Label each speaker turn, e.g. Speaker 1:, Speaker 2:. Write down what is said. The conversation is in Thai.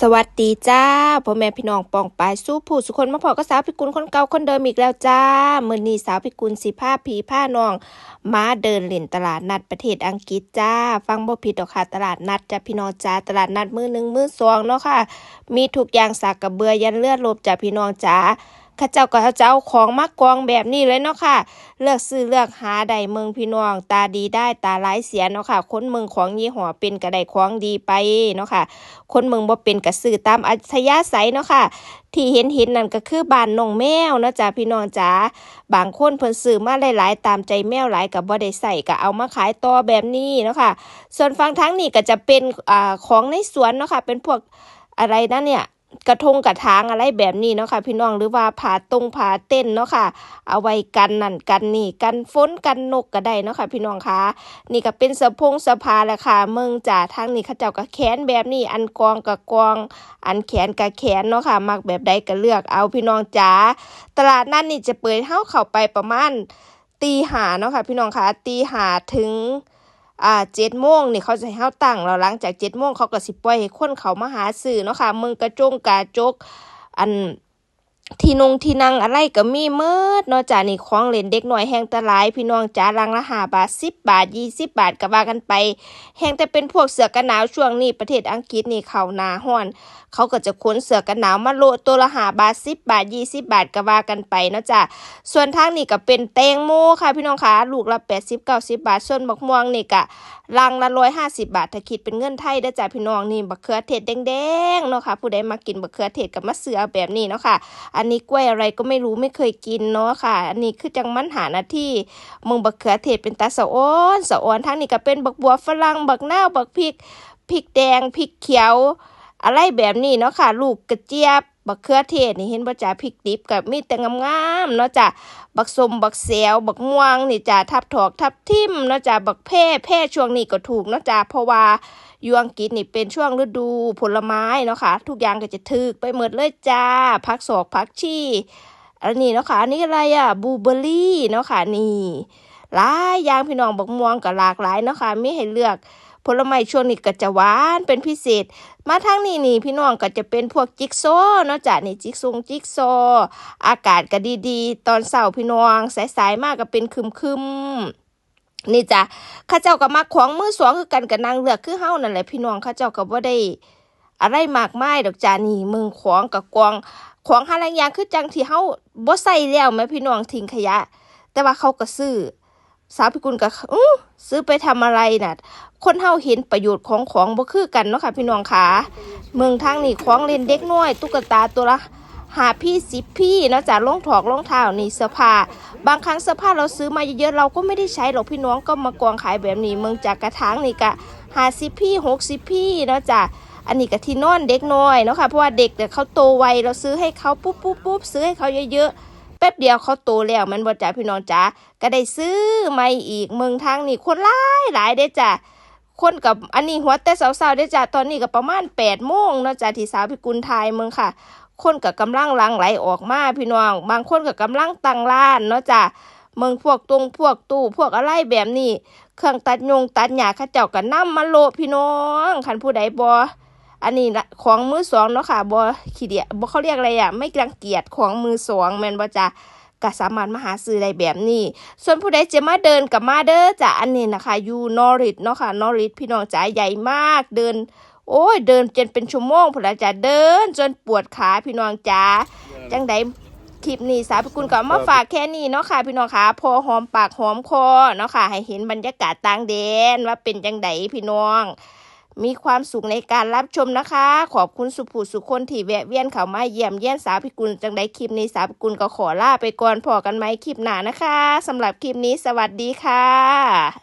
Speaker 1: สวัสดีจ้าพ่อแม่พี่น้องปองปายสู้ผู้สุคนมาพอก็สาวพิกุลคนเก่าคนเดิมอีกแล้วจ้ามื้อนี้สาวพิกุลสีผ้าผีผ้าน้องมาเดินเล่นตลาดนัดประเทศอังกฤษจ้า ฟังบ่ผิดดอกค่ะตลาดนัดจ้าพี่น้องจ้าตลาดนัดมือหนึ่งมือสองเนาะค่ะ มีทุกอย่างสากกระเบือยันเลือดลบจ้าพี่น้องจ้า ข้าเจ้าก็เขาเจ้าของมากกองแบบนี้เลยเนาะค่ะ เลือกซื้อเลือกหาได้เมืองพี่น้อง ตาดีได้ตาร้ายเสียเนาะค่ะ คนเมืองของยี่ห้อเป็นก็ได้ของดีไปเนาะค่ะ คนเมืองบ่เป็นก็ซื้อตามอัธยาศัยเนาะค่ะ ที่เห็นเห็นนั่นก็คือบ้านนองแมวเนาะจ้าพี่น้องจ๋า บางคนเพิ่นซื้อมาหลายๆ ตามใจแมวหลายก็บ่ได้ใส่ก็เอามาขายต่อแบบนี้เนาะค่ะ ส่วนฝั่งทั้งนี้ก็จะเป็นอ่าของในสวนเนาะค่ะ เป็นพวกอะไรนะเนี่ย กระทงกระถางอะไรแบบนี้เนาะค่ะพี่น้องหรือว่าผาตรงผาเต้นเนาะค่ะ เอาไว้กันนั่นกันนี่กันฝนกันนกก็ได้เนาะค่ะพี่น้องคะนี่ก็เป็นสะพงสะพาแหละค่ะเมืองจ่าทางนี้เขาเจ้าก็แขนแบบนี้อันกองกับกอง อันแขนกับแขนเนาะค่ะมักแบบใดก็เลือกเอาพี่น้องจ๋าตลาดนั่นนี่จะเปิดเฮาเข้าไปประมาณตีหาเนาะค่ะพี่น้องคะตีหาถึง อ่าเจ็ดโมงนี่เขาจะให้เฮาตั้งแล้วหลังจากเจ็ดโมงเขาก็สิปล่อยให้คนเขามาหาซื้อเนาะค่ะมึงกระจงกาจกอัน ที่นงที่นั่งอะไรก็มีเมิดเนาะจ้านี่ของเล่นเด็กหน้อยแห้งตะลาย พี่น้องจ้าลังละหาบาทสิบบาทยี่สิบบาทก็ว่ากันไปแห้งแต่เป็นพวกเสือกันหนาวช่วงนี้ประเทศอังกฤษนี่เขาหนาห้อน เขาก็จะขนเสือกันหนาวมาโลตัวละหาบาทสิบบาทยี่สิบบาทก็ว่ากันไปเนาะจ้าส่วนทางนี่ก็เป็นแตงโมค่ะพี่น้องคะลูกละแปดสิบเก้าสิบบาทส่วนบักม่วงนี่ก็ลังละร้อยห้าสิบบาทถ้าคิดเป็นเงินไทยเด้จ้าพี่น้องนี่บักเขือเทศแดงๆเนาะค่ะผู้ใดมากินบักเขือเทศกับมะเสือแบบนี้เนาะค่ะอันนี้กล้วยอะไรก็ไม่รู้ไม่เคยกินเนาะค่ะ อันนี้คือจังมันหาหน้าที่มึงบักเขือเทศเป็นตาสะอ้อนสะอ้อนทั้งนี้ก็เป็นบักบัวฝรั่งบักหน้าบักพริกพริกแดงพริกเขียว อะไรแบบนี้เนาะค่ะ ลูกกระเจี๊ยบบักเขือเทศนี่เห็นบ่จ้าพริกดิบกับมีแต่งามๆเนาะจ้ะบักสมบักเสียวบักม่วงนี่จ้าทับถอกทับทิมเนาะจ้าบักแพร่แพร่ช่วงนี้ก็ถูกเนาะจ้าเพราะว่า อยู่อังกฤษนี่เป็นช่วงฤดูผลไม้เนาะค่ะทุกอย่างก็จะถึกไปหมดเลยจ้าพักศอกพักชีอันนี้เนาะค่ะอันนี้อะไรอะบูเบอรี่เนาะค่ะนี่หลายอย่างพี่น้องบักม่วงก็หลากหลายเนาะค่ะมีให้เลือกผลไม้ช่วงนี้ก็จะหวานเป็นพิเศษ มาทางนี้นี่พี่น้องก็จะเป็นพวกจิ๊กโซว์เนาะจ้ะนี่จิ๊กซงจิ๊กโซ อากาศก็ดีๆ ตอนเสาร์พี่น้องสายๆมากก็เป็นคึมๆ นี่จ้ะข้าเจ้าก็มาของมือสองคือกันกับนางเลือกคือเฮานั่นแหละพี่น้องข้าเจ้าก็บ่ได้ อะไรมากมายดอกจ้านี่เมืองของกับกองของหาหลายอย่างคือจังที่เฮาบ่ใส่แล้วแม่พี่น้องทิ้งขยะ แต่ว่าเขาก็ซื้อสาวพิกุลก็อื้อซื้อไปทำอะไรน่ะ คนเฮาเห็นประโยชน์ของของบ่คือกันเนาะค่ะพี่น้องค่ะเมืองทางนี่ของเล่นเด็กน้อย ตุ๊กตาตัวละ หาพี่สิพี่นาะจ้ะรองถอกรองเท้านี่เสื้อผ้าบางครั้งเสื้อผ้าเราซื้อมาเยอะๆเราก็ไม่ได้ใช้หรอกพี่น้องก็มากองขายแบบนี้เมืองจากกระถางนี่กะหาสิพี่หกสิพี่นาะจ้ะอันนี้ก็ที่นอนเด็กน้อยเนาะค่ะเพราะว่าเด็กเนี่ยเขาโตไวเราซื้อให้เขาปุ๊บปุ๊บปุ๊บซื้อให้เขาเยอะๆแป๊บเดียวเขาโตแล้วมันบ่จ้าพี่น้องจ๋าก็ได้ซื้อไม่อีกเมืองทางนี่คนหลายหลายเด้จ้ะคนกับอันนี้หัวแต่สาวๆเด้จ้ะตอนนี้ก็ประมาณแปดโมงเนาะจ้ะที่สาวพิกุลไทยเมืองค่ะ คนกับกำลังลังไหลออกมาพี่น้อง บางคนกับกำลังตั้งร้านเนาะจ้ะเมืองพวกตรงพวกตู้พวกอะไรแบบนี้ เครื่องตัดยงตัดหญ้าข้าเจ้าก็นำมาโลพี่น้องคันผู้ใดบ่อันนี้ละของมือสองเนาะค่ะบ่ขี้เดียบ่เขาเรียกอะไรอะไม่รังเกียจของมือสองแมนบ่จ้ะก็สามารถมาหาซื้อได้แบบนี้ ส่วนผู้ใดจะมาเดินกับมาเด้อจ้ะอันนี้นะคะยูนอริทเนาะค่ะนอริทพี่น้องจ๋าใหญ่มากเดิน โอ้ยเดินจนเป็นชั่วโมงพุ่นละจ้ะเดินจนปวดขาพี่น้องจ๋าจังใดคลิปนี้สาวพิกุลก็เอามาฝากแค่นี้เนาะค่ะพี่น้องค่ะพอหอมปากหอมคอเนาะค่ะ ให้เห็นบรรยากาศต่างแดนว่าเป็นจังใดพี่น้อง มีความสุขในการรับชมนะคะ ขอบคุณสุภูสุคนที่แวะเวียนเข้ามาเยี่ยมเยี่ยนสาวพิกุลจังใดคลิปนี้สาวพิกุลก็ขอลาไปก่อนพอกันไหมคลิปหน้านะคะสำหรับคลิปนี้สวัสดีค่ะ